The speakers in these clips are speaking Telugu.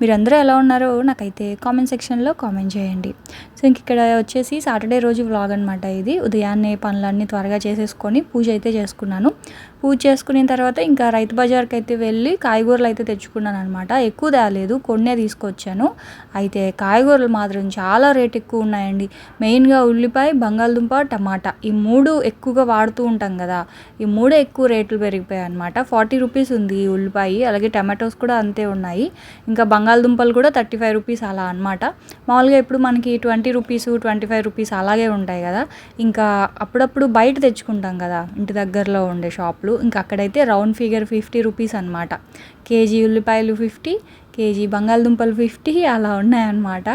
మీరందరూ ఎలా ఉన్నారో నాకైతే కామెంట్ సెక్షన్లో కామెంట్ చేయండి. సో ఇంక ఇక్కడ వచ్చేసి సాటర్డే రోజు వ్లాగ్ అనమాట ఇది. ఉదయాన్నే పనులన్నీ త్వరగా చేసేసుకొని పూజ అయితే చేసుకున్నాను. పూజ చేసుకున్న తర్వాత ఇంకా రైతు బజార్కి అయితే వెళ్ళి కాయగూరలు అయితే తెచ్చుకున్నాను అనమాట ఎక్కువ తేలేదు కొన్నే తీసుకొచ్చాను. అయితే కాయగూరలు మాత్రం చాలా రేట్ ఎక్కువ ఉన్నాయండి. మెయిన్గా ఉల్లిపాయ బంగాళదుంప టమాటా ఈ మూడు ఎక్కువగా వాడుతూ ఉంటాం కదా ఈ మూడే ఎక్కువ రేట్లు పెరిగిపోయాయి అనమాట ఫార్టీ రూపీస్ ఉంది ఉల్లిపాయ అలాగే టమాటోస్ కూడా అంతే ఉన్నాయి. ఇంకా బంగాళదుంపలు కూడా థర్టీ ఫైవ్ రూపీస్ అలా అనమాట మామూలుగా ఇప్పుడు మనకి twenty rupees twenty five rupees అలాగే ఉంటాయి కదా. ఇంకా అప్పుడప్పుడు బయట తెచ్చుకుంటాం కదా ఇంటి దగ్గరలో ఉండే షాపులు. ఇంకా అక్కడైతే రౌండ్ ఫిగర్ ఫిఫ్టీ రూపీస్ అనమాట కేజీ ఉల్లిపాయలు ఫిఫ్టీ కేజీ బంగాళదుంపలు ఫిఫ్టీ అలా ఉన్నాయన్నమాట.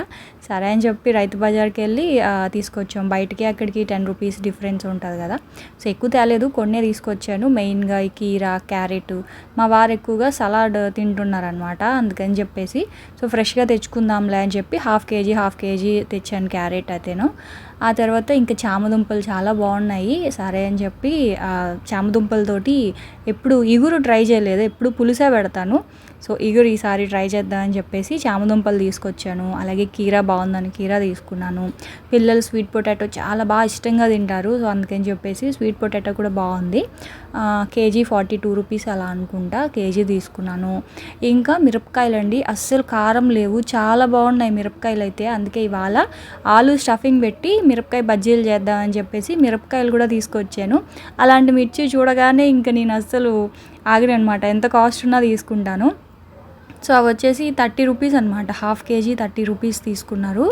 సరే అని చెప్పి రైతు బజార్కి వెళ్ళి తీసుకొచ్చాం. బయటికి అక్కడికి టెన్ రూపీస్ డిఫరెన్స్ ఉంటుంది కదా. సో ఎక్కువ తేలేదు కొన్నే తీసుకొచ్చాను. మెయిన్గా ఈ కీరా క్యారెట్. మా వారు ఎక్కువగా సలాడ్ తింటున్నారనమాట అందుకని చెప్పేసి. సో ఫ్రెష్గా తెచ్చుకుందాంలే అని చెప్పి హాఫ్ కేజీ హాఫ్ కేజీ తెచ్చాను క్యారెట్ అయితేను. ఆ తర్వాత ఇంకా చామదుంపలు చాలా బాగున్నాయి. సరే అని చెప్పి చామదుంపలతోటి ఎప్పుడు ఇగురు ట్రై చేయలేదు. ఎప్పుడు పులుసే పెడతాను. సో ఇగురు ఈసారి ట్రై చేద్దామని చెప్పేసి చామదుంపలు తీసుకొచ్చాను. అలాగే కీరా బాగుందని కీరా తీసుకున్నాను. పిల్లలు స్వీట్ పొటాటో చాలా బాగా ఇష్టంగా తింటారు. సో అందుకని చెప్పేసి స్వీట్ పొటాటో కూడా బాగుంది. కేజీ ఫార్టీ టూ రూపీస్ అలా అనుకుంటా కేజీ తీసుకున్నాను. ఇంకా మిరపకాయలు అండి అస్సలు కారం లేవు. చాలా బాగున్నాయి మిరపకాయలు అయితే అందుకే ఇవాళ ఆలు స్టఫింగ్ పెట్టి మిరపకాయ బజ్జీలు చేద్దామని చెప్పేసి మిరపకాయలు కూడా తీసుకొచ్చాను. అలాంటి మిర్చి చూడగానే ఇంకా నేను అస్సలు ఆగినమాట ఎంత కాస్ట్ ఉన్నా తీసుకుంటాను. సో అవి వచ్చేసి థర్టీ రూపీస్ అనమాట హాఫ్ కేజీ థర్టీ రూపీస్ తీసుకున్నారు.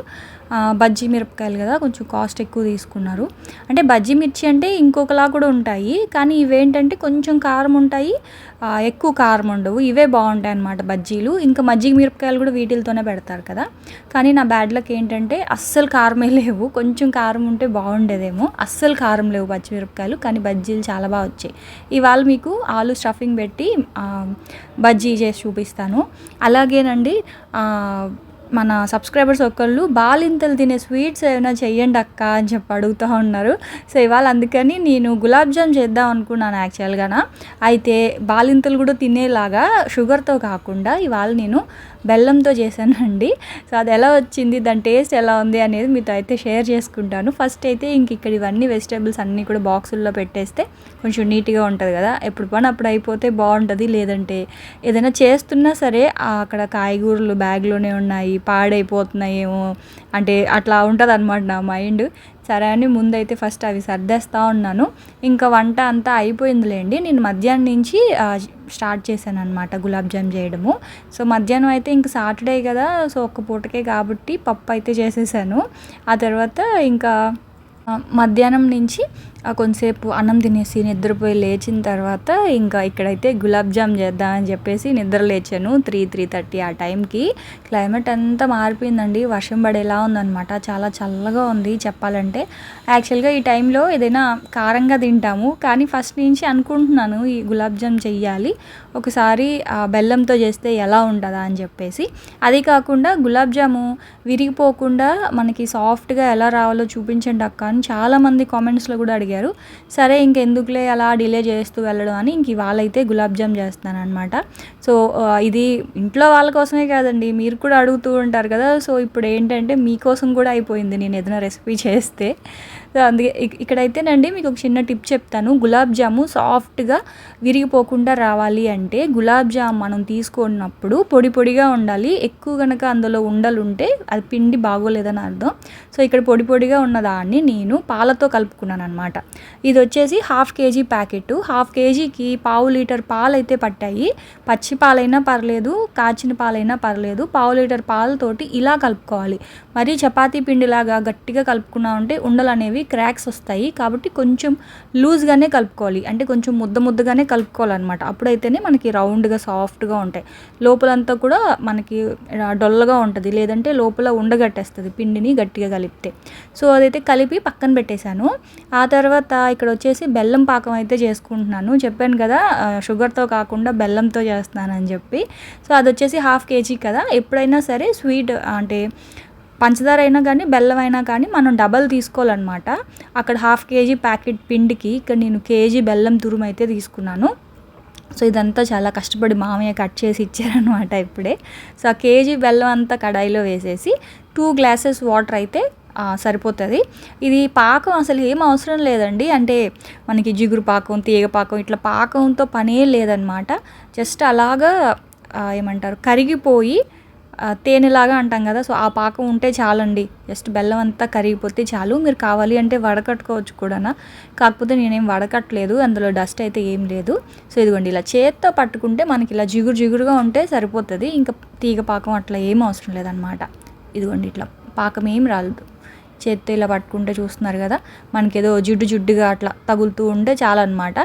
బజ్జీ మిరపకాయలు కదా కొంచెం కాస్ట్ ఎక్కువ తీసుకున్నారు. అంటే బజ్జీ మిర్చి అంటే ఇంకొకలా కూడా ఉంటాయి కానీ ఇవేంటంటే కొంచెం కారం ఉంటాయి ఎక్కువ కారం ఉండవు. ఇవే బాగుంటాయి అనమాట బజ్జీలు. ఇంకా మజ్జిగ మిరపకాయలు కూడా వీటితోనే పెడతారు కదా. కానీ నా బ్యాడ్ లక్ ఏంటంటే అస్సలు కారమే లేవు. కొంచెం కారం ఉంటే బాగుండేదేమో. అస్సలు కారం లేవు పచ్చిమిరపకాయలు కానీ బజ్జీలు చాలా బాగా వచ్చాయి. ఇవాళ మీకు ఆలు స్టఫింగ్ పెట్టి బజ్జీ చేసి చూపిస్తాను. అలాగేనండి మన సబ్స్క్రైబర్స్ ఒకళ్ళు బాలింతలు తినే స్వీట్స్ ఏమైనా చెయ్యండి అక్క అని చెప్పి అడుగుతూ ఉన్నారు. సో ఇవాళ అందుకని నేను గులాబ్ జామ్ చేద్దాం అనుకున్నాను యాక్చువల్గా అయితే బాలింతలు కూడా తినేలాగా షుగర్తో కాకుండా ఇవాళ నేను బెల్లంతో చేశానండి. సో అది ఎలా వచ్చింది దాని టేస్ట్ ఎలా ఉంది అనేది మీతో అయితే షేర్ చేసుకుంటాను. ఫస్ట్ అయితే ఇంక ఇక్కడ ఇవన్నీ వెజిటేబుల్స్ అన్నీ కూడా బాక్సుల్లో పెట్టేస్తే కొంచెం నీట్గా ఉంటుంది కదా. ఎప్పుడు పని అప్పుడు అయిపోతే బాగుంటుంది. లేదంటే ఏదైనా చేస్తున్నా సరే అక్కడ కాయగూరలు బ్యాగ్లోనే ఉన్నాయి పాడైపోతున్నాయేమో. అంటే అట్లా ఉంటుంది అనమాట నా మైండ్. సరే అని ముందైతే ఫస్ట్ అవి సర్దేస్తూ ఉన్నాను. ఇంకా వంట అంతా అయిపోయిందిలేండి. నేను మధ్యాహ్నం నుంచి స్టార్ట్ చేశాను అనమాట గులాబ్ జామ్ చేయడము. సో మధ్యాహ్నం అయితే ఇంక సాటర్డే కదా. సో ఒక్క పూటకే కాబట్టి పప్పు అయితే చేసేసాను. ఆ తర్వాత ఇంకా మధ్యాహ్నం నుంచి కొంతసేపు అన్నం తినేసి నిద్రపోయి లేచిన తర్వాత ఇంకా ఇక్కడైతే గులాబ్ జామ్ చేద్దామని చెప్పేసి నిద్ర లేచాను త్రీ త్రీ థర్టీ ఆ టైంకి. క్లైమేట్ అంతా మారిపోయిందండి. వర్షం పడేలా ఉందన్నమాట. చాలా చల్లగా ఉంది చెప్పాలంటే. యాక్చువల్గా ఈ టైంలో ఏదైనా కారంగా తింటాము. కానీ ఫస్ట్ నుంచి అనుకుంటున్నాను ఈ గులాబ్ జామ్ చెయ్యాలి. ఒకసారి ఆ బెల్లంతో చేస్తే ఎలా ఉంటుందా అని చెప్పేసి. అది కాకుండా గులాబ్ జాము విరిగిపోకుండా మనకి సాఫ్ట్గా ఎలా రావాలో చూపించండి అక్క అని చాలామంది కామెంట్స్లో కూడా అడిగారు. సరే ఇంకెందుకులే అలా డిలే చేస్తూ వెళ్ళడం అని ఇంక వాళ్ళైతే గులాబ్ జామ్ చేస్తాను సో ఇది ఇంట్లో వాళ్ళ కోసమే కాదండి మీరు కూడా అడుగుతూ ఉంటారు కదా సో ఇప్పుడు ఏంటంటే మీకోసం కూడా అయిపోయింది నేను ఏదైనా రెసిపీ చేస్తే. సో అందుకే ఇక్కడైతేనండి మీకు ఒక చిన్న టిప్ చెప్తాను. గులాబ్ జాము సాఫ్ట్గా విరిగిపోకుండా రావాలి అంటే గులాబ్ జామ్ మనం తీసుకున్నప్పుడు పొడి పొడిగా ఉండాలి. ఎక్కువ కనుక అందులో ఉండలు ఉంటే అది పిండి బాగోలేదని అర్థం. సో ఇక్కడ పొడి పొడిగా ఉన్న దాన్ని నేను పాలతో కలుపుకున్నాను అనమాట ఇది వచ్చేసి హాఫ్ కేజీ ప్యాకెట్ హాఫ్ కేజీకి పావు లీటర్ పాలు అయితే పట్టాయి. పచ్చి పాలైనా పర్లేదు కాచిన పాలైనా పర్లేదు. పావు లీటర్ పాలతోటి ఇలా కలుపుకోవాలి. మరీ చపాతీ పిండిలాగా గట్టిగా కలుపుకున్నా ఉంటే ఉండలు అనేవి క్రాక్స్ వస్తాయి కాబట్టి కొంచెం లూజ్గానే కలుపుకోవాలి. అంటే కొంచెం ముద్ద ముద్దగానే కలుపుకోవాలన్నమాట. అప్పుడైతేనే మనకి రౌండ్గా సాఫ్ట్గా ఉంటాయి. లోపలంతా కూడా మనకి డొల్లగా ఉంటుంది. లేదంటే లోపల ఉండగట్టేస్తుంది పిండిని గట్టిగా కలిపితే. సో అదైతే కలిపి పక్కన పెట్టేశాను. ఆ తర్వాత ఇక్కడ వచ్చేసి బెల్లం పాకం అయితే చేసుకుంటున్నాను. చెప్పాను కదా షుగర్తో కాకుండా బెల్లంతో చేస్తున్నానని చెప్పి. సో అది వచ్చేసి హాఫ్ కేజీ కదా. ఎప్పుడైనా సరే స్వీట్ అంటే పంచదార అయినా కానీ బెల్లం అయినా కానీ మనం డబల్ తీసుకోవాలన్నమాట. అక్కడ హాఫ్ కేజీ ప్యాకెట్ పిండికి ఇక్కడ నేను కేజీ బెల్లం తురుము అయితే తీసుకున్నాను. సో ఇదంతా చాలా కష్టపడి మామయ్య కట్ చేసి ఇచ్చారనమాట ఇప్పుడే. సో ఆ కేజీ బెల్లం అంతా కడాయిలో వేసేసి టూ గ్లాసెస్ వాటర్ అయితే సరిపోతుంది. ఇది పాకం అసలు ఏం అవసరం లేదండి. అంటే మనకి జిగురు పాకం తీగ పాకం ఇట్లా పాకంతో పనే లేదనమాట జస్ట్ అలాగా ఏమంటారు కరిగిపోయి తేనెలాగా అంటాం కదా సో ఆ పాకం ఉంటే చాలండి. జస్ట్ బెల్లం అంతా కరిగిపోతే చాలు. మీరు కావాలి అంటే వడకట్టుకోవచ్చు కూడా కాకపోతే నేనేం వడకట్టలేదు అందులో డస్ట్ అయితే ఏం లేదు. సో ఇదిగోండి ఇలా చేత్తో పట్టుకుంటే మనకి ఇలా జిగురు జిగురుగా ఉంటే సరిపోతుంది. ఇంకా తీగ పాకం అట్లా ఏం అవసరం లేదనమాట ఇదిగోండి ఇట్లా పాకం ఏం రాలేదు. చేత్తో ఇలా పట్టుకుంటే చూస్తున్నారు కదా మనకి ఏదో జిడ్డు జిడ్డుగా అట్లా తగులుతూ ఉంటే చాలన్నమాట.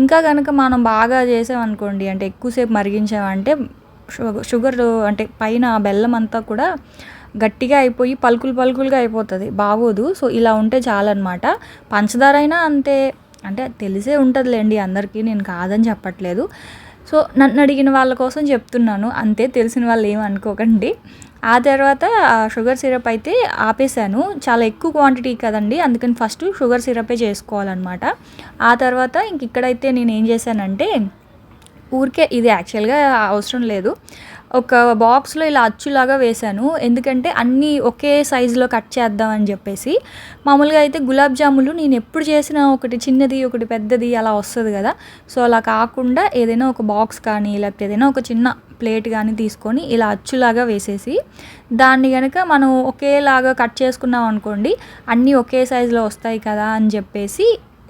ఇంకా కనుక మనం బాగా చేసామనుకోండి అంటే ఎక్కువసేపు మరిగించామంటే షుగర్ అంటే పైన బెల్లం అంతా కూడా గట్టిగా అయిపోయి పలుకులు పలుకులుగా అయిపోతుంది బాగోదు. సో ఇలా ఉంటే చాలన్నమాట. పంచదార అయినా అంతే. అంటే తెలిసే ఉంటుందిలేండి అందరికీ నేను కాదని చెప్పట్లేదు. సో నన్ను అడిగిన వాళ్ళ కోసం చెప్తున్నాను. అంతే తెలిసిన వాళ్ళు ఏం అనుకోకండి. ఆ తర్వాత ఆ షుగర్ సిరప్ అయితే ఆపేసాను చాలా ఎక్కువ క్వాంటిటీ కదండి అందుకని ఫస్ట్ షుగర్ సిరపే చేసుకోవాలన్నమాట. ఆ తర్వాత ఇంక ఇక్కడైతే నేను ఏం చేశానంటే ఊరికే ఇది యాక్చువల్గా అవసరం లేదు. ఒక బాక్స్లో ఇలా అచ్చులాగా వేశాను. ఎందుకంటే అన్నీ ఒకే సైజులో కట్ చేద్దామని చెప్పేసి. మామూలుగా అయితే గులాబ్ జాములు నేను ఎప్పుడు చేసినా ఒకటి చిన్నది ఒకటి పెద్దది అలా వస్తుంది కదా. సో అలా కాకుండా ఏదైనా ఒక బాక్స్ కానీ లేకపోతే ఏదైనా ఒక చిన్న ప్లేట్ కానీ తీసుకొని ఇలా అచ్చులాగా వేసేసి దాన్ని కనుక మనం ఒకేలాగా కట్ చేసుకున్నాం అనుకోండి అన్నీ ఒకే సైజులో వస్తాయి కదా అని చెప్పేసి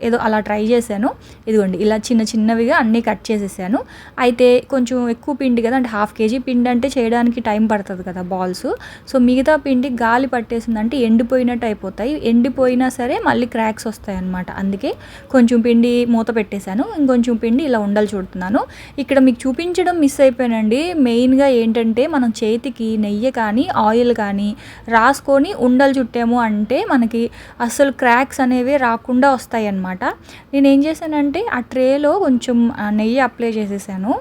ఏదో అలా ట్రై చేశాను. ఇదిగోండి ఇలా చిన్న చిన్నవిగా అన్నీ కట్ చేసేసాను. అయితే కొంచెం ఎక్కువ పిండి కదా అంటే హాఫ్ కేజీ పిండి అంటే చేయడానికి టైం పడుతుంది కదా బాల్స్. సో మిగతా పిండి గాలి పట్టేసిందంటే ఎండిపోయినట్టు అయిపోతాయి. ఎండిపోయినా సరే మళ్ళీ క్రాక్స్ వస్తాయి అన్నమాట అందుకే కొంచెం పిండి మూత పెట్టేశాను. ఇంకొంచెం పిండి ఇలా ఉండలు చూడుతున్నాను. ఇక్కడ మీకు చూపించడం మిస్ అయిపోయానండి. మెయిన్గా ఏంటంటే మనం చేతికి నెయ్యి కానీ ఆయిల్ కానీ రాసుకొని ఉండలు చుట్టాము అంటే మనకి అసలు క్రాక్స్ అనేవి రాకుండా వస్తాయి అన్నమాట నేను ఏం చేశానంటే ఆ ట్రేలో కొంచెం నెయ్యి అప్లై చేసేసాను.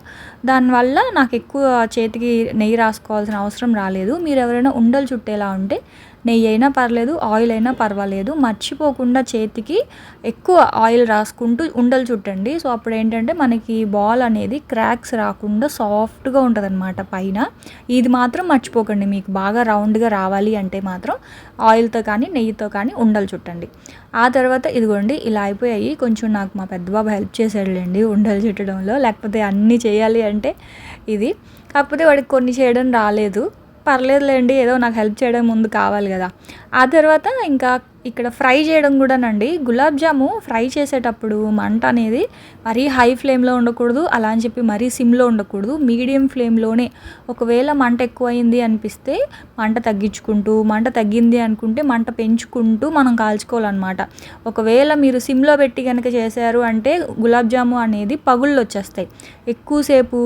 దానివల్ల నాకు ఎక్కువ చేతికి నెయ్యి రాసుకోవాల్సిన అవసరం రాలేదు. మీరు ఎవరైనా ఉండలు చుట్టేలా ఉంటే నెయ్యి అయినా పర్లేదు ఆయిల్ అయినా పర్వాలేదు. మర్చిపోకుండా చేతికి ఎక్కువ ఆయిల్ రాసుకుంటూ ఉండలు చుట్టండి. సో అప్పుడు ఏంటంటే మనకి బాల్ అనేది క్రాక్స్ రాకుండా సాఫ్ట్గా ఉంటుంది అనమాట పైన. ఇది మాత్రం మర్చిపోకండి. మీకు బాగా రౌండ్గా రావాలి అంటే మాత్రం ఆయిల్తో కానీ నెయ్యితో కానీ ఉండలు చుట్టండి. ఆ తర్వాత ఇదిగోండి ఇలా అయిపోయాయి. కొంచెం నాకు మా పెద్దబాబు హెల్ప్ చేశాడులేండి ఉండలు చుట్టడంలో. లేకపోతే అన్నీ చేయాలి అంటే ఇది. కాకపోతే వాడికి కొన్ని చేయడం రాలేదు. పర్లేదులేండి ఏదో నాకు హెల్ప్ చేయడం ముందు కావాలి కదా. ఆ తర్వాత ఇంకా ఇక్కడ ఫ్రై చేయడం కూడానండి. గులాబ్ జాము ఫ్రై చేసేటప్పుడు మంట అనేది మరీ హై ఫ్లేమ్లో ఉండకూడదు. అలా అని చెప్పి మరీ సిమ్లో ఉండకూడదు. మీడియం ఫ్లేమ్లోనే ఒకవేళ మంట ఎక్కువైంది అనిపిస్తే మంట తగ్గించుకుంటూ మంట తగ్గింది అనుకుంటే మంట పెంచుకుంటూ మనం కాల్చుకోవాలన్నమాట. ఒకవేళ మీరు సిమ్లో పెట్టి కనుక చేశారు అంటే గులాబ్ జాము అనేది పగుళ్ళు వచ్చేస్తాయి. ఎక్కువసేపు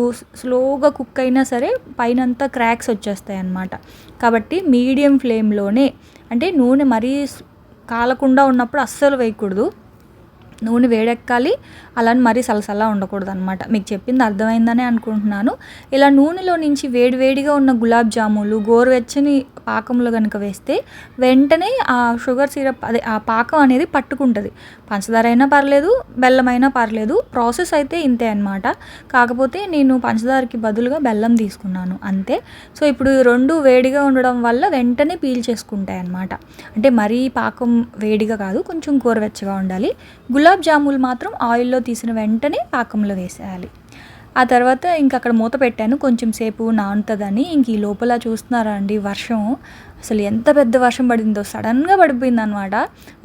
స్లోగా కుక్ అయినా సరే పైనంతా క్రాక్స్ వచ్చేస్తాయి అన్నమాట కాబట్టి మీడియం ఫ్లేమ్లోనే అంటే నూనె మరీ కాలకుండా ఉన్నప్పుడు అస్సలు వేయకూడదు. నూనె వేడెక్కాలి. అలాని మరీ సలసలా ఉండకూడదు అనమాట మీకు చెప్పింది అర్థమైందని అనుకుంటున్నాను. ఇలా నూనెలో నుంచి వేడివేడిగా ఉన్న గులాబ్ జాములు గోరువెచ్చని పాకంలో కనుక వేస్తే వెంటనే ఆ షుగర్ సిరప్ అదే ఆ పాకం అనేది పట్టుకుంటుంది. పంచదార అయినా పర్లేదు బెల్లం అయినా పర్లేదు ప్రాసెస్ అయితే ఇంతే అనమాట కాకపోతే నేను పంచదారకి బదులుగా బెల్లం తీసుకున్నాను అంతే. సో ఇప్పుడు రెండు వేడిగా ఉండడం వల్ల వెంటనే పీల్చేసుకుంటాయి అనమాట అంటే మరీ పాకం వేడిగా కాదు కొంచెం గోరువెచ్చగా ఉండాలి. గులాబ్ జాములు మాత్రం ఆయిల్లో తీసిన వెంటనే పాకంలో వేసేయాలి. ఆ తర్వాత ఇంక అక్కడ మూత పెట్టాను. కొంచెం సేపు నానుతుందని ఇంక ఈ లోపల చూస్తున్నారా అండి వర్షం? అసలు ఎంత పెద్ద వర్షం పడిందో. సడన్గా పడిపోయింది అనమాట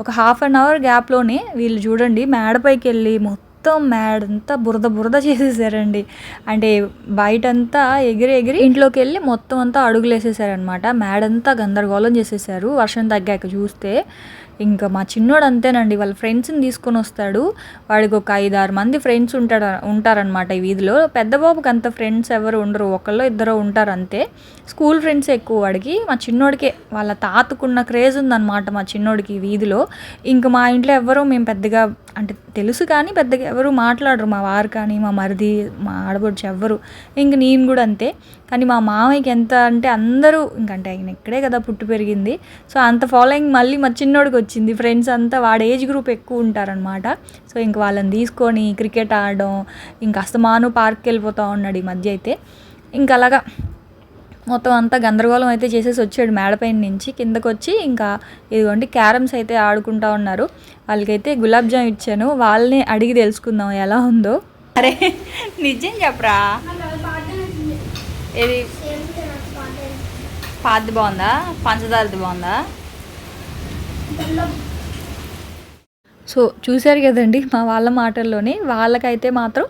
ఒక హాఫ్ అన్ అవర్ గ్యాప్లోనే వీళ్ళు చూడండి మేడపైకి వెళ్ళి మొత్తం మేడంతా బురద బురద చేసేసారండి. అంటే బయటంతా ఎగిరి ఎగిరి ఇంట్లోకి వెళ్ళి మొత్తం అంతా అడుగులు వేసేసారనమాట మేడంతా గందరగోళం చేసేసారు. వర్షం తగ్గాక చూస్తే ఇంకా మా చిన్నోడు అంతేనండి వాళ్ళ ఫ్రెండ్స్ని తీసుకొని వస్తాడు. వాడికి ఒక ఐదు ఆరు మంది ఫ్రెండ్స్ ఉంటాడు ఉంటారనమాట ఈ వీధిలో. పెద్ద బాబుకి అంత ఫ్రెండ్స్ ఎవరు ఉండరు ఒకళ్ళు ఇద్దరు ఉంటారు అంతే స్కూల్ ఫ్రెండ్స్ ఎక్కువ వాడికి. మా చిన్నోడికే వాళ్ళ తాతకున్న క్రేజ్ ఉందన్నమాట మా చిన్నోడికి వీధిలో. ఇంకా మా ఇంట్లో ఎవరో మేము పెద్దగా అంటే తెలుసు కానీ పెద్దగా ఎవరు మాట్లాడరు. మా వారు కానీ మా మరిది మా ఆడబొడ్చి ఎవ్వరు. ఇంక నేను కూడా అంతే. కానీ మా మామయ్యకి ఎంత అంటే అందరూ ఇంకంటే ఆయన ఇక్కడే కదా పుట్టి పెరిగింది. సో అంత ఫాలోయింగ్ మళ్ళీ మా చిన్నోడికి వచ్చింది. ఫ్రెండ్స్ అంతా వాడు ఏజ్ గ్రూప్ ఎక్కువ ఉంటారనమాట సో ఇంక వాళ్ళని తీసుకొని క్రికెట్ ఆడడం ఇంకా అస్తమాను పార్క్కి వెళ్ళిపోతూ ఉన్నాడు ఈ మధ్య అయితే. ఇంకా అలాగా మొత్తం అంతా గందరగోళం అయితే చేసేసి వచ్చాడు మేడపైన నుంచి. కిందకు వచ్చి ఇంకా ఇదిగోండి క్యారమ్స్ అయితే ఆడుకుంటా ఉన్నారు. వాళ్ళకైతే గులాబ్ జామ్ ఇచ్చాను. వాళ్ళని అడిగి తెలుసుకుందాం ఎలా ఉందో. అరే నిజం చెప్పరా? ఏది? పాతది బాగుందా? పంచదారది బాగుందా? సో చూశారు కదండి మా వాళ్ళ మాటల్లోనే. వాళ్ళకైతే మాత్రం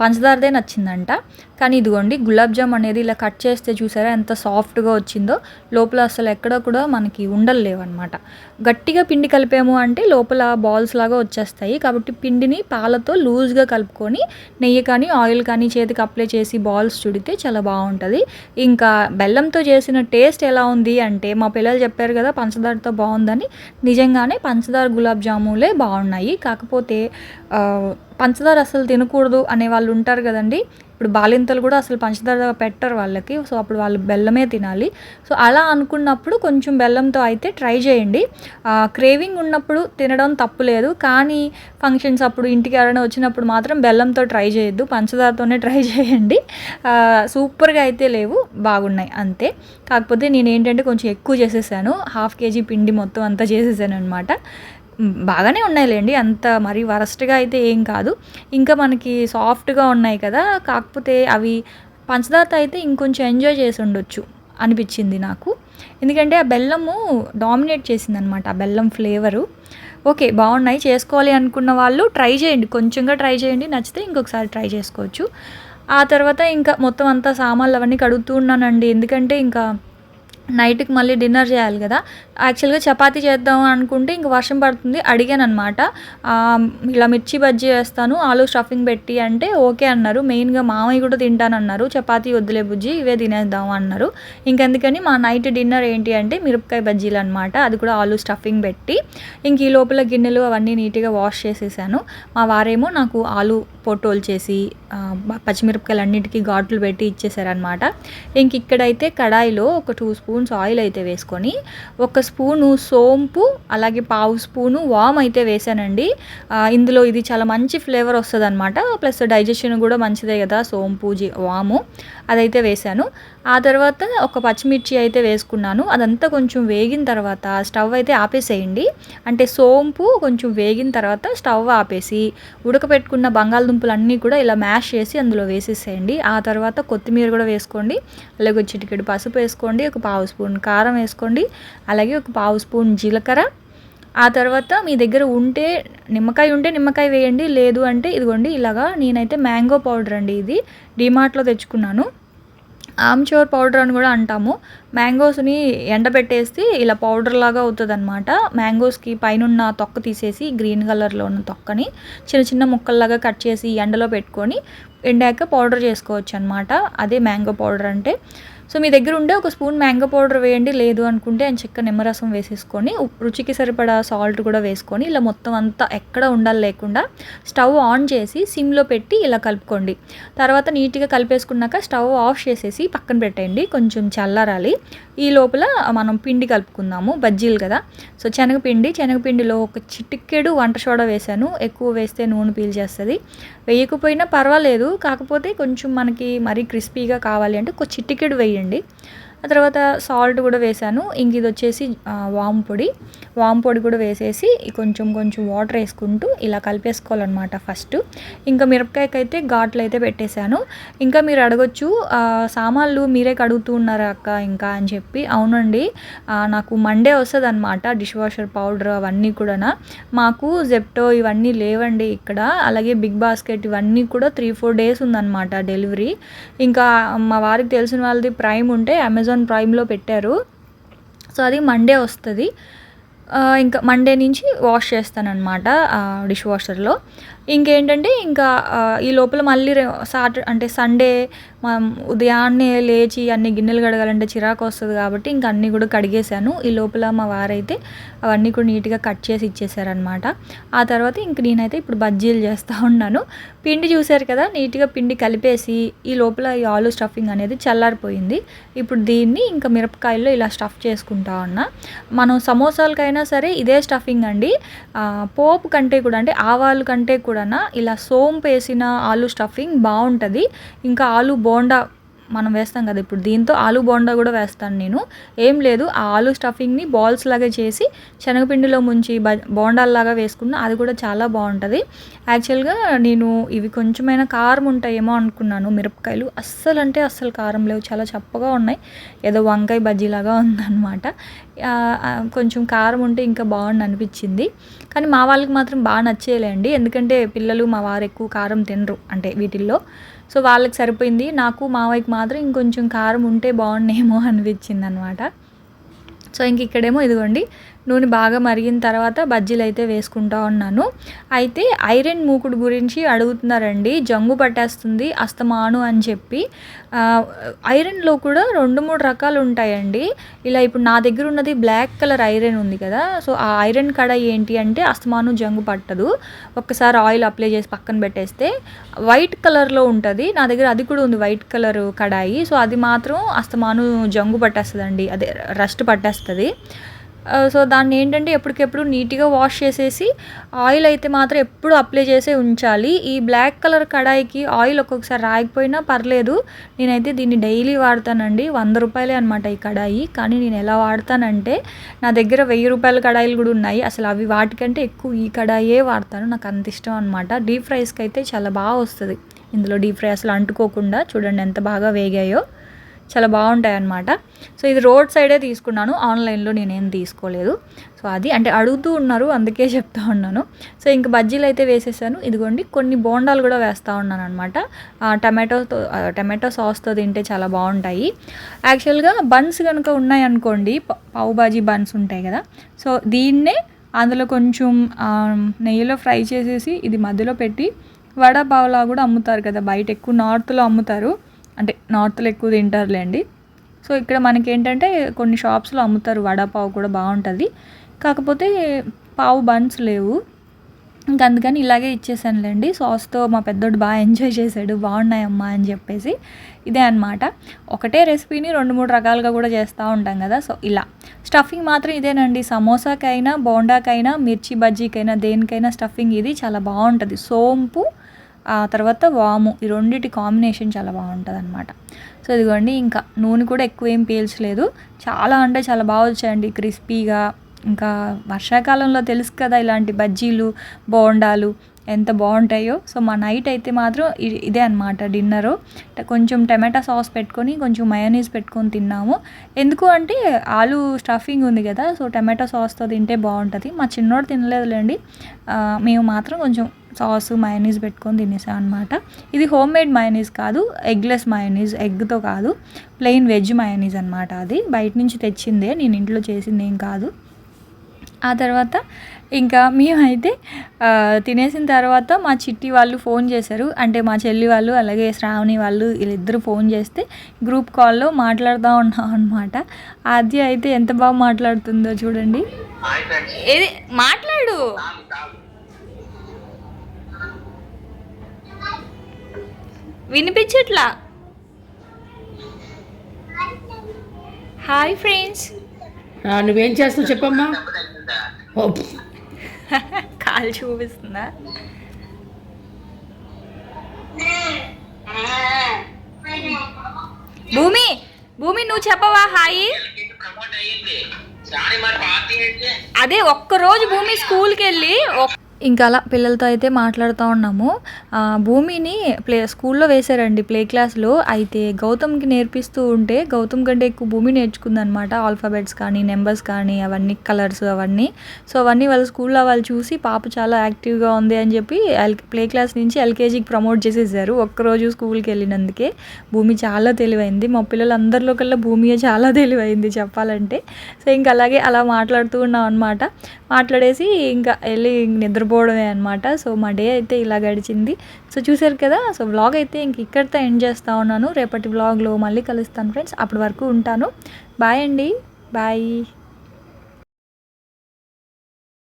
పంచదారదే నచ్చిందంట. కానీ ఇదిగోండి గులాబ్ జామ్ అనేది ఇలా కట్ చేస్తే చూసారా ఎంత సాఫ్ట్గా వచ్చిందో. లోపల అసలు ఎక్కడ కూడా మనకి ఉండలు లేవన్నమాట గట్టిగా పిండి కలిపాము అంటే లోపల బాల్స్ లాగా వచ్చేస్తాయి. కాబట్టి పిండిని పాలతో లూజ్గా కలుపుకొని నెయ్యి కానీ ఆయిల్ కానీ చేతికి అప్లై చేసి బాల్స్ చుడితే చాలా బాగుంటుంది. ఇంకా బెల్లంతో చేసిన టేస్ట్ ఎలా ఉంది అంటే మా పిల్లలు చెప్పారు కదా పంచదారతో బాగుందని. నిజంగానే పంచదార గులాబ్ జాములే బాగున్నాయి. కాకపోతే పంచదార అసలు తినకూడదు అనే వాళ్ళు ఉంటారు కదండి. ఇప్పుడు బాలింతలు కూడా అసలు పంచదార పెట్టరు వాళ్ళకి. సో అప్పుడు వాళ్ళు బెల్లమే తినాలి. సో అలా అనుకున్నప్పుడు కొంచెం బెల్లంతో అయితే ట్రై చేయండి. క్రేవింగ్ ఉన్నప్పుడు తినడం తప్పు లేదు. కానీ ఫంక్షన్స్ అప్పుడు ఇంటికి ఎవరైనా వచ్చినప్పుడు మాత్రం బెల్లంతో ట్రై చేయొద్దు. పంచదారతోనే ట్రై చేయండి. సూపర్గా అయితే లేవు. బాగున్నాయి అంతే. కాకపోతే నేను ఏంటంటే కొంచెం ఎక్కువ చేసేసాను. హాఫ్ కేజీ పిండి మొత్తం అంతా చేసేసాను అనమాట బాగానే ఉన్నాయిలేండి. అంత మరీ వరస్ట్గా అయితే ఏం కాదు. ఇంకా మనకి సాఫ్ట్గా ఉన్నాయి కదా. కాకపోతే అవి పంచదారతో అయితే ఇంకొంచెం ఎంజాయ్ చేసి ఉండొచ్చు అనిపించింది నాకు. ఎందుకంటే ఆ బెల్లము డామినేట్ చేసింది అనమాట ఆ బెల్లం ఫ్లేవరు. ఓకే బాగున్నాయి. చేసుకోవాలి అనుకున్న వాళ్ళు ట్రై చేయండి. కొంచెంగా ట్రై చేయండి. నచ్చితే ఇంకొకసారి ట్రై చేసుకోవచ్చు. ఆ తర్వాత ఇంకా మొత్తం అంతా సామాన్లు అవన్నీ కడుగుతూ ఉన్నానండి. ఎందుకంటే ఇంకా నైట్కి మళ్ళీ డిన్నర్ చేయాలి కదా. యాక్చువల్గా చపాతి చేద్దాం అనుకుంటే ఇంక వర్షం పడుతుంది. అడిగాను అనమాట ఇలా మిర్చి బజ్జీ వేస్తాను ఆలు స్టఫింగ్ పెట్టి అంటే ఓకే అన్నారు. మెయిన్గా మామయ్య కూడా తింటానన్నారు. చపాతి వద్దులే బుజ్జి ఇవే తినేద్దాం అన్నారు. ఇంకెందుకని మా నైట్ డిన్నర్ ఏంటి అంటే మిరపకాయ బజ్జీలు అనమాట అది కూడా ఆలు స్టఫింగ్ పెట్టి ఇంక ఈ లోపల గిన్నెలు అవన్నీ నీట్గా వాష్ చేసేసాను. మా వారేమో నాకు ఆలు పొట్టోలు చేసి పచ్చిమిరపకాయలు అన్నిటికీ ఘాట్లు పెట్టి ఇచ్చేసారనమాట ఇంక ఇక్కడైతే కడాయిలో ఒక టూ స్పూన్స్ ఆయిల్ అయితే వేసుకొని ఒక స్పూను సోంపు అలాగే పావు స్పూను వామ్ అయితే వేసానండి. ఇందులో ఇది చాలా మంచి ఫ్లేవర్ వస్తుంది అనమాట ప్లస్ డైజెషన్ కూడా మంచిదే కదా సోంపు జీ వాము. అదైతే వేసాను. ఆ తర్వాత ఒక పచ్చిమిర్చి అయితే వేసుకున్నాను. అదంతా కొంచెం వేగిన తర్వాత స్టవ్ అయితే ఆపేసేయండి. అంటే సోంపు కొంచెం వేగిన తర్వాత స్టవ్ ఆపేసి ఉడకపెట్టుకున్న బంగాళదుంపలు అన్నీ కూడా ఇలా మ్యాష్ చేసి అందులో వేసేసేయండి. ఆ తర్వాత కొత్తిమీర కూడా వేసుకోండి. అలాగే ఒక చిటికెడు పసుపు వేసుకోండి ఒక పావు స్పూన్ కారం వేసుకోండి అలాగే ఒక పావు స్పూన్ జీలకర్ర. ఆ తర్వాత మీ దగ్గర ఉంటే నిమ్మకాయ ఉంటే నిమ్మకాయ వేయండి లేదు అంటే ఇదిగోండి ఇలాగా నేనైతే మ్యాంగో పౌడర్ అండి ఇది డిమార్ట్లో తెచ్చుకున్నాను. ఆమ్చూర్ పౌడర్ అని కూడా అంటాము. మ్యాంగోస్ని ఎండబెట్టేసి ఇలా పౌడర్ లాగా అవుతుంది అనమాట మ్యాంగోస్కి పైన తొక్క తీసేసి గ్రీన్ కలర్లో ఉన్న తొక్కని చిన్న చిన్న ముక్కల్లాగా కట్ చేసి ఎండలో పెట్టుకొని ఎండాక పౌడర్ చేసుకోవచ్చు అనమాట అదే మ్యాంగో పౌడర్ అంటే. సో మీ దగ్గర ఉండే ఒక స్పూన్ మ్యాంగో పౌడర్ వేయండి లేదు అనుకుంటే అని చెక్క నిమ్మరసం వేసేసుకొని రుచికి సరిపడా సాల్ట్ కూడా వేసుకొని ఇలా మొత్తం అంతా ఎక్కడ ఉండాలి లేకుండా స్టవ్ ఆన్ చేసి సిమ్లో పెట్టి ఇలా కలుపుకోండి. తర్వాత నీట్గా కలిపేసుకున్నాక స్టవ్ ఆఫ్ చేసేసి పక్కన పెట్టండి కొంచెం చల్లారాలి. ఈ లోపల మనం పిండి కలుపుకుందాము బజ్జీలు కదా. సో శనగపిండి శనగపిండిలో ఒక చిటికెడు వంట సోడా వేశాను ఎక్కువ వేస్తే నూనె పీల్చేస్తుంది వేయకపోయినా పర్వాలేదు కాకపోతే కొంచెం మనకి మరీ క్రిస్పీగా కావాలి అంటే ఒక చిటికెడు వేయండి. అండి ఆ తర్వాత సాల్ట్ కూడా వేసాను. ఇంక ఇది వచ్చేసి వాంపొడి వాము పొడి. వాము పొడి కూడా వేసేసి కొంచెం కొంచెం వాటర్ వేసుకుంటూ ఇలా కలిపేసుకోవాలన్నమాట ఫస్ట్. ఇంకా మిరపకాయకి అయితే ఘాట్లు అయితే పెట్టేశాను. ఇంకా మీరు అడగొచ్చు సామాన్లు మీరే కడుగుతూ ఉన్నారా అక్క ఇంకా అని చెప్పి. అవునండి నాకు మండే వస్తుంది అనమాట డిష్ వాషర్ పౌడర్ అవన్నీ కూడా మాకు జెప్టో ఇవన్నీ లేవండి ఇక్కడ. అలాగే బిగ్ బాస్కెట్ ఇవన్నీ కూడా త్రీ ఫోర్ డేస్ ఉందన్నమాట డెలివరీ. ఇంకా మా వారికి తెలిసిన వాళ్ళది ప్రైమ్ ఉంటే అమెజాన్ ప్రైమ్లో పెట్టారు. సో అది మండే వస్తుంది. ఇంకా మండే నుంచి వాష్ చేస్తానన్నమాట డిష్ వాషర్లో. ఇంకేంటంటే ఇంకా ఈ లోపల మళ్ళీ సాటర్ అంటే సండే మనం ఉదయాన్నే లేచి అన్ని గిన్నెలు కడగాలంటే చిరాకు వస్తుంది కాబట్టి ఇంకా అన్నీ కూడా కడిగేశాను. ఈ లోపల మా వారైతే అవన్నీ కూడా నీట్గా కట్ చేసి ఇచ్చేసారనమాట ఆ తర్వాత ఇంక నేనైతే ఇప్పుడు బజ్జీలు చేస్తూ ఉన్నాను. పిండి చూశారు కదా నీట్గా పిండి కలిపేసి ఈ లోపల ఈ ఆలు స్టఫింగ్ అనేది చల్లారిపోయింది. ఇప్పుడు దీన్ని ఇంకా మిరపకాయల్లో ఇలా స్టఫ్ చేసుకుంటా ఉన్నా. మనం సమోసాలకైనా సరే ఇదే స్టఫింగ్ అండి. పోపు కంటే కూడా అంటే ఆవాలు కంటే కూడా ఇలా సోంపు వేసిన ఆలు స్టఫింగ్ బాగుంటుంది ఇంకా ఆలు బోండా మనం వేస్తాం కదా ఇప్పుడు దీంతో ఆలు బోండా కూడా వేస్తాను నేను. ఏం లేదు ఆ ఆలు స్టఫింగ్ని బాల్స్ లాగా చేసి శనగపిండిలో ముంచి బ బోండాల్లాగా వేసుకున్న అది కూడా చాలా బాగుంటుంది. యాక్చువల్గా నేను ఇవి కొంచెమైనా కారం ఉంటాయేమో అనుకున్నాను మిరపకాయలు అస్సలు అంటే అస్సలు కారం లేవు చాలా చప్పగా ఉన్నాయి. ఏదో వంకాయ బజ్జీలాగా ఉందన్నమాట. కొంచెం కారం ఉంటే ఇంకా బాగుండి అనిపించింది. కానీ మా వాళ్ళకి మాత్రం బాగా నచ్చేయలేండి ఎందుకంటే పిల్లలు మా వారు ఎక్కువ కారం తినరు అంటే వీటిల్లో. సో వాళ్ళకి సరిపోయింది. నాకు మావయ్యకి మాత్రం ఇంకొంచెం కారం ఉంటే బాగుండేమో అనిపించింది అనమాట సో ఇంక ఇక్కడేమో ఇదిగోండి నూనె బాగా మరిగిన తర్వాత బజ్జీలు అయితే వేసుకుంటా ఉన్నాను. అయితే ఐరన్ మూకుడు గురించి అడుగుతున్నారండి. జంగు పట్టేస్తుంది అస్తమాను అని చెప్పి. ఐరన్లో కూడా రెండు మూడు రకాలు ఉంటాయండి. ఇలా ఇప్పుడు నా దగ్గర ఉన్నది బ్లాక్ కలర్ ఐరన్ ఉంది కదా సో ఆ ఐరన్ కడ ఏంటి అంటే అస్తమాను జంగు పట్టదు. ఒక్కసారి ఆయిల్ అప్లై చేసి పక్కన పెట్టేస్తే వైట్ కలర్లో ఉంటుంది. నా దగ్గర అది కూడా ఉంది వైట్ కలర్ కడాయి. సో అది మాత్రం అస్తమాను జంగు పట్టేస్తుందండి. అదే రస్ట్ పట్టేస్తుంది. సో దాన్ని ఏంటంటే ఎప్పటికెప్పుడు నీట్గా వాష్ చేసేసి ఆయిల్ అయితే మాత్రం ఎప్పుడు అప్లై చేసే ఉంచాలి. ఈ బ్లాక్ కలర్ కడాయికి ఆయిల్ ఒక్కొక్కసారి రాయకపోయినా పర్లేదు. నేనైతే దీన్ని డైలీ వాడతానండి. వంద రూపాయలే అనమాట ఈ కడాయి. కానీ నేను ఎలా వాడతానంటే నా దగ్గర వెయ్యి రూపాయల కడాయిలు కూడా ఉన్నాయి. అసలు అవి వాటికంటే ఎక్కువ ఈ కడాయే వాడతాను. నాకు అంత ఇష్టం అనమాట డీప్ ఫ్రైస్కి అయితే చాలా బాగా వస్తుంది. ఇందులో డీప్ ఫ్రై అసలు అంటుకోకుండా చూడండి ఎంత బాగా వేగాయో. చాలా బాగుంటాయి అన్నమాట సో ఇది రోడ్ సైడే తీసుకున్నాను. ఆన్లైన్లో నేనేం తీసుకోలేదు. సో అది అంటే అడుగుతూ ఉన్నారు అందుకే చెప్తా ఉన్నాను. సో ఇంక బజ్జీలు అయితే వేసేసాను. ఇదిగోండి కొన్ని బోండాలు కూడా వేస్తూ ఉన్నాను అనమాట టమాటోతో టమాటో సాస్తో తింటే చాలా బాగుంటాయి. యాక్చువల్గా బన్స్ కనుక ఉన్నాయనుకోండి అనుకోండి పావు బాజీ బన్స్ ఉంటాయి కదా. సో దీన్నే అందులో కొంచెం నెయ్యిలో ఫ్రై చేసేసి ఇది మధ్యలో పెట్టి వడపావులా కూడా అమ్ముతారు కదా బయట ఎక్కువ నార్త్లో అమ్ముతారు. అంటే నార్త్లో ఎక్కువ తింటారులేండి సో ఇక్కడ మనకి ఏంటంటే కొన్ని షాప్స్లో అమ్ముతారు. వడపావు కూడా బాగుంటుంది. కాకపోతే పావు బన్స్ లేవు. ఇంకా అందుకని ఇలాగే ఇచ్చేసానులేండి సాస్తో మా పెద్దోడు బాగా ఎంజాయ్ చేశాడు బాగున్నాయమ్మా అని చెప్పేసి ఇదే అన్నమాట. ఒకటే రెసిపీని రెండు మూడు రకాలుగా కూడా చేస్తూ ఉంటాం కదా. సో ఇలా. స్టఫింగ్ మాత్రం ఇదేనండి. సమోసాకైనా బోండాకైనా మిర్చి బజ్జీకైనా దేనికైనా స్టఫింగ్ ఇది చాలా బాగుంటుంది. సోంపు ఆ తర్వాత వాము ఈ రెండింటి కాంబినేషన్ చాలా బాగుంటుంది అనమాట సో ఇదిగోండి ఇంకా నూనె కూడా ఎక్కువ ఏం పీల్చలేదు. చాలా అంటే చాలా బాగా వచ్చాయండి క్రిస్పీగా ఇంకా వర్షాకాలంలో తెలుసు కదా ఇలాంటి బజ్జీలు బోండాలు ఎంత బాగుంటాయో. సో మా నైట్ అయితే మాత్రం ఇ- ఇదే అనమాట డిన్నరు. కొంచెం టమాటా సాస్ పెట్టుకొని కొంచెం మయోనీస్ పెట్టుకొని తిన్నాము. ఎందుకు అంటే ఆలు స్టఫింగ్ ఉంది కదా సో టమాటా సాస్తో తింటే బాగుంటుంది. మా చిన్నోడు తినలేదులేండి. మేము మాత్రం కొంచెం సాస్ మయోనీస్ పెట్టుకొని తినేసాం అనమాట ఇది హోమ్ మేడ్ మయోనీస్ కాదు ఎగ్లెస్ మయోనీస్ ఎగ్తో కాదు ప్లెయిన్ వెజ్ మయోనీస్ అనమాట అది. బయట నుంచి తెచ్చిందే నేను ఇంట్లో చేసింది ఏం కాదు. ఆ తర్వాత ఇంకా మేమైతే తినేసిన తర్వాత మా చిట్టి వాళ్ళు ఫోన్ చేశారు. అంటే మా చెల్లి వాళ్ళు అలాగే శ్రావణి వాళ్ళు వీళ్ళిద్దరూ ఫోన్ చేస్తే గ్రూప్ కాల్లో మాట్లాడుతూ ఉన్నాం అనమాట ఆద్య అయితే ఎంత బాగా మాట్లాడుతుందో చూడండి. ఏది? మాట్లాడు తాగు తాగు వినిపించట్లా? Hi friends. నువ్వేం చేస్తావు చెప్పమ్మా. కాలు చూపిస్తుందా? భూమి భూమి నువ్వు చెప్పవా హాయ్? అదే ఒక్క రోజు భూమి స్కూల్కి వెళ్ళి ఒక్- ఇంకా అలా పిల్లలతో అయితే మాట్లాడుతూ ఉన్నాము. భూమిని ప్లే స్కూల్లో వేశారండి ప్లే క్లాస్లో. అయితే గౌతమ్కి నేర్పిస్తూ ఉంటే గౌతమ్ కంటే ఎక్కువ భూమి నేర్చుకుందనమాట. ఆల్ఫాబెట్స్ కానీ నెంబర్స్ కానీ అవన్నీ కలర్స్ అవన్నీ. సో అవన్నీ వాళ్ళ స్కూల్లో వాళ్ళు చూసి పాప చాలా యాక్టివ్గా ఉంది అని చెప్పి ఎల్ ప్లే క్లాస్ నుంచి ఎల్కేజీకి ప్రమోట్ చేసేసారు. ఒక్కరోజు స్కూల్కి వెళ్ళినందుకే భూమి చాలా తెలివైంది. మా పిల్లలు అందరిలో కల్లా భూమియే చాలా తెలివైంది చెప్పాలంటే. సో ఇంకా అలాగే అలా మాట్లాడుతూ ఉన్నాం అనమాట మాట్లాడేసి ఇంకా వెళ్ళి నిద్రపోవడమే అనమాట సో మా డే అయితే ఇలా గడిచింది. సో చూసారు కదా? సో వ్లాగ్ అయితే ఇంక ఇక్కడితో ఎండ్ చేస్తూ ఉన్నాను. రేపటి వ్లాగ్లో మళ్ళీ కలుస్తాను ఫ్రెండ్స్ అప్పటి వరకు ఉంటాను. బాయ్ అండి. బాయ్